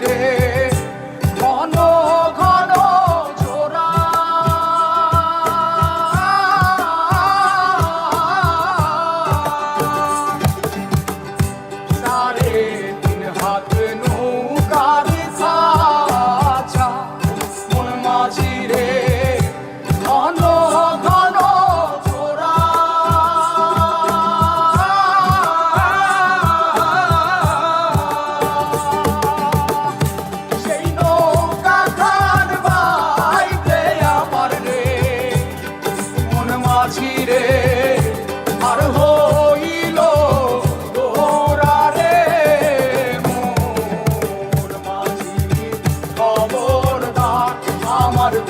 Yeah. I'm want to